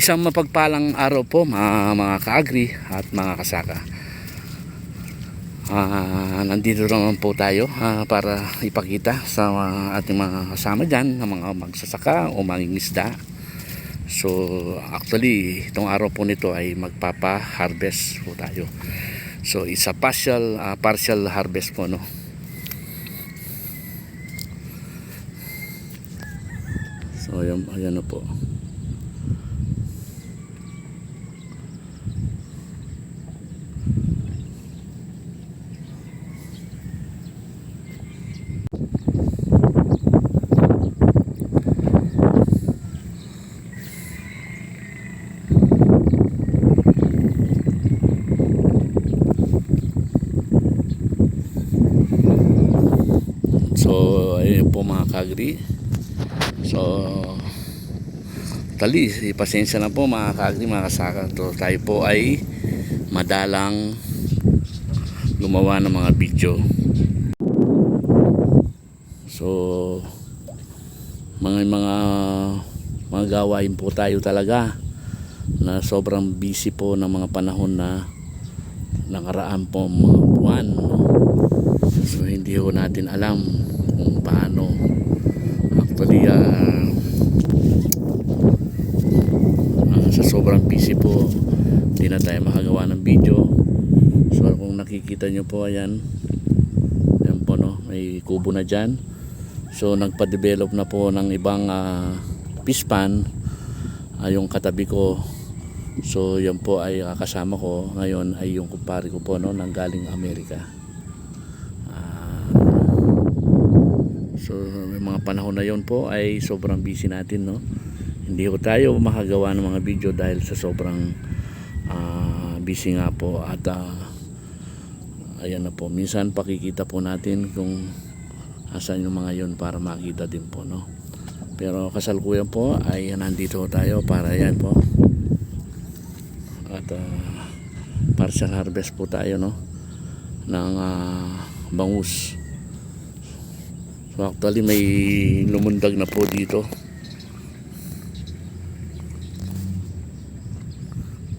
Isang mapagpalang araw po mga, mga kaagri at mga kasaka. Ah, nandito naman po tayo ah, para ipakita sa mga ating mga kasama dyan na mga magsasaka o mangingisda. So actually itong araw po nito ay magpapa-harvest po tayo. So it's a partial, ah, partial harvest po no. So ayan, ayan na po. So, ayun po mga kagri. So, tali, pasensya na po mga kagri, mga kasaka. So, tayo po ay madalang gumawa ng mga video. So, mga mga mga gawain po tayo talaga na sobrang busy po ng mga panahon na nakaraan po mga buwan. So hindi ho natin alam paano actually ah, ah, sa sobrang busy po hindi na tayo makagawa ng video. So kung nakikita nyo po ayan yan po no may kubo na dyan. So nagpa-develop na po ng ibang uh, pispan ah, yung katabi ko So yan po ay kasama ko ngayon ay yung kumpare ko po no nang galing Amerika. Ah, so mga panahon na yon po ay sobrang busy natin no. Hindi ko tayo makagawa ng mga video dahil sa sobrang ah, busy nga po at ah, ayan na po. Minsan pakikita po natin kung asan yung mga yon para makita din po no. Pero kasalukuyan po ay nandito tayo para yan po at uh, partial harvest po tayo no ng ah, bangus so actually may lumundag na po dito.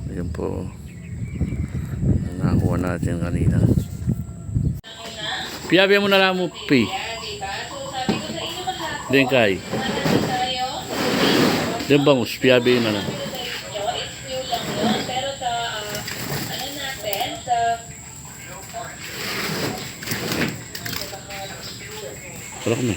Ayun po. Ang nakuha natin kanina. Piyabi mo na lang mo pi. Din kay din bangus piyabi na lang Pero sa, ah, ano natin, sa Ko na.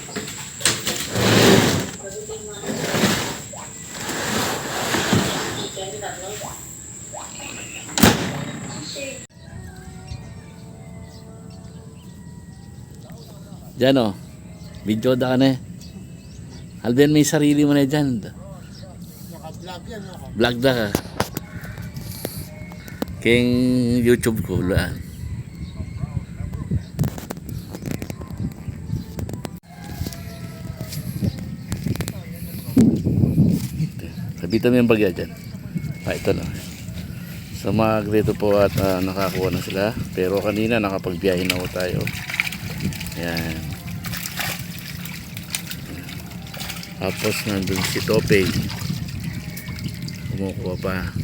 Diyan o. Video da ka na eh. Alden, may sarili mo na dyan. Naka-vlog yan ako. Vlog da ka. King YouTube ko. Wala. Sabitan mo yung bagya dyan. Ah, ito na. So mga po at ah, nakakuha na sila. Pero kanina nakapagbiyahe na po tayo. Yan. Tapos nandun si Tope. Kumukuha pa.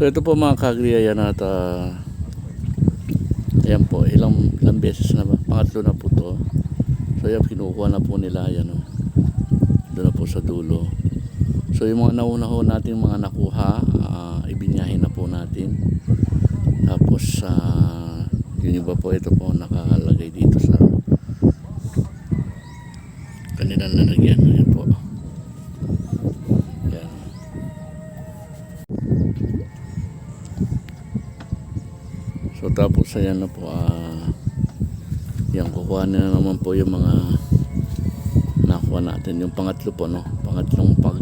So ito po mga kagri ayan at ah, ayan po ilang ilang beses na ba? Pangatlo na po to. So ayan kinukuha na po nila ayan oh. Doon na po sa dulo. So yung mga nauna ho natin mga nakuha, ah, ibinyahin na po natin. Tapos ah, yung iba po ito po nakalagay dito sa kanilang lalagyan. Tapos ayan na po ah yan kukuha na naman po yung mga nakuha natin. Yung pangatlo po no? Pangatlong pag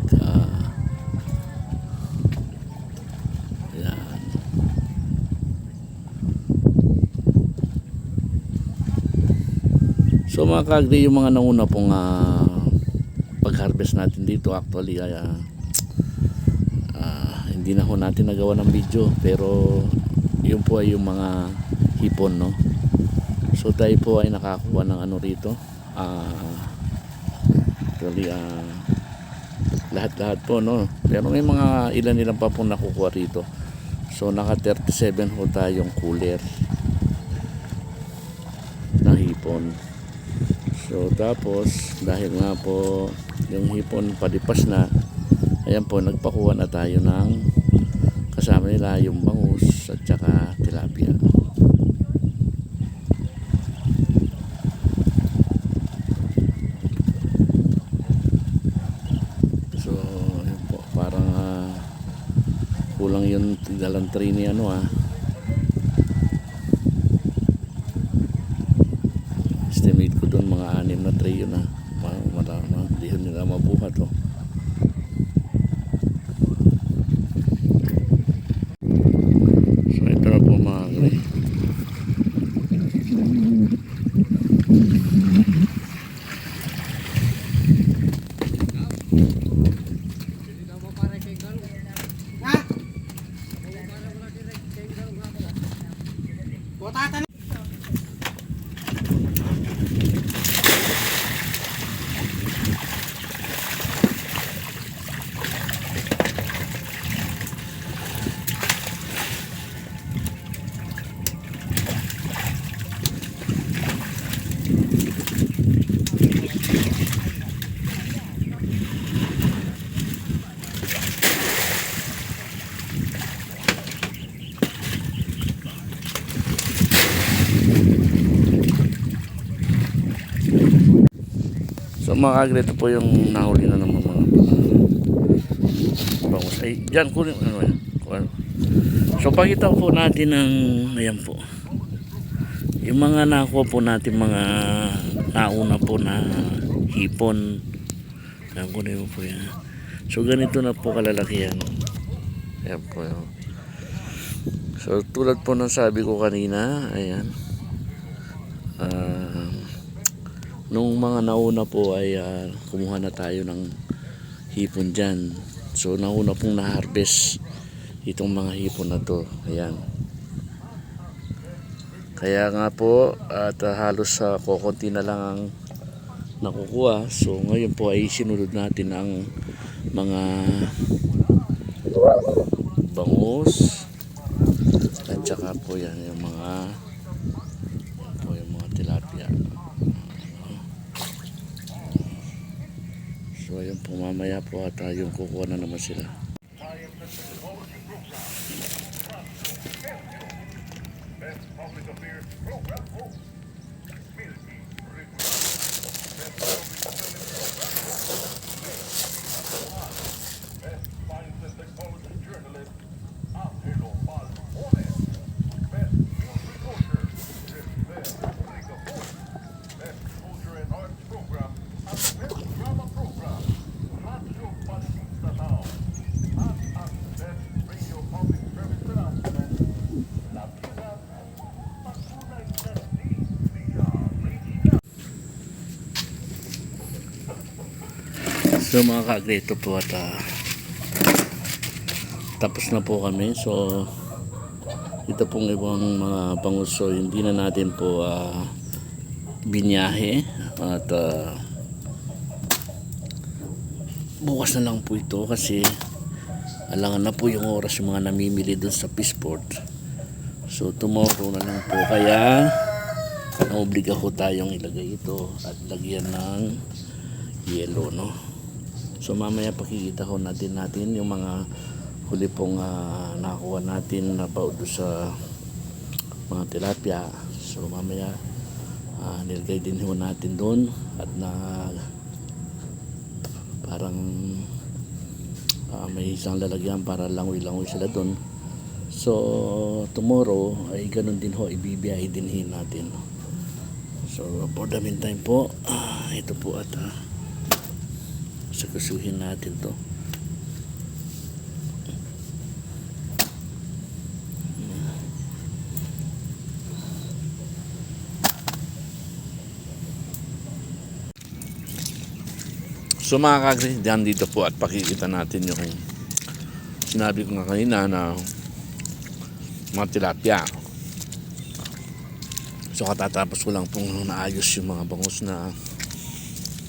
yan. So mga kagri yung mga nauna pong ah, pag-harvest natin dito actually ay ah, ah, hindi na ho natin nagawa ng video pero yun po ay yung mga hipon no? So tayo po ay nakakuha ng ano rito. Ah actually ah lahat-lahat po no? Pero may mga ilan ilan pa po nakukuha rito. So naka 37 ho tayong cooler na hipon. So tapos dahil nga po yung hipon palipas na ayan po nagpakuha na tayo ng kasama nila yung bangus at saka tilapia So, yun po, parang ah, kulang yung dalang tray ni ano ah. Estimate ko doon mga anim na tray yun ah. Parang marama, hindi yun nila mabuhat oh. ねえ。Mga kagre, ito po yung nahuli na naman mga bangus. Ay, dyan, kunin ano yan. So pakita po natin ng, ayan po. Yung mga nakuha po natin mga nauna po na hipon. Ayan, kunin mo po yan. So ganito na po kalalaki yan. Ayan po. Ayan. So tulad po ng sabi ko kanina, ayan. Ah, nung mga nauna po ay ah, kumuha na tayo ng hipon dyan. So nauna pong na-harvest itong mga hipon na to. Ayan. Kaya nga po at ah, halos sa kokonti na lang ang nakukuha. So ngayon po ay sinunod natin ang mga bangus at saka po yan yung mga po yung mga tilapia. So ayun po mamaya po at yung kukuha na naman sila. So mga kaagre, ito po at ah, tapos na po kami. So ito pong ibang mga bangus. So hindi na natin po ah, binyahe at ah, bukas na lang po ito kasi alangan na po yung oras yung mga namimili doon sa Peaceport. So tomorrow na lang po kaya naobliga ho tayong ilagay ito at lagyan ng yellow no. So mamaya pakikita ho natin natin yung mga huli pong ah, nakuha natin na paudo sa mga tilapia. So mamaya ah, nilagay din ho natin doon at na parang ah, may isang lalagyan para langoy-langoy sila doon. So, tomorrow ay ganun din ho, ibibiyahe din natin. So, for the meantime po, ah, ito po at ah, sakasuhin natin to. So mga dyan dito po at pakikita natin yung sinabi ko nga kanina na mga tilapia. So katatapos ko lang pong naayos yung mga bangus na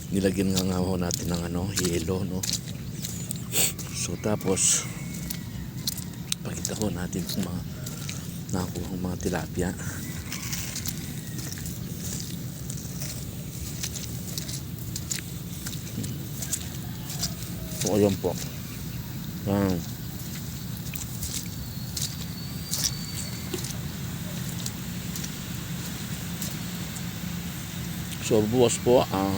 nilagyan nga nga ho natin ng ano, yelo, no. So tapos pakita ko natin kung mga nakuha mga tilapia. So ayun po. Yan. So buwas po ang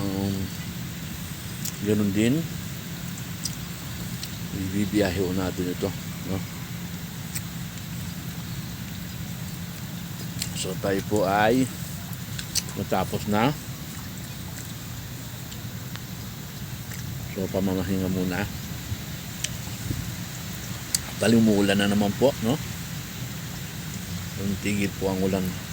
ganun din. Ibibiyahe ho natin ito. No? So tayo po ay matapos na. So pamamahinga muna. Talimulan na naman po, no? Yung tigil po ang ulan.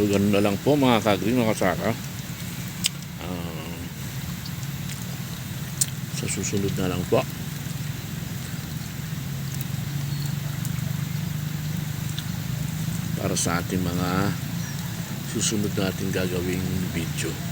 So ganun na lang po mga kagri, mga kasaka. Ah, sa susunod na lang po. para sa ating mga susunod natin gagawing video.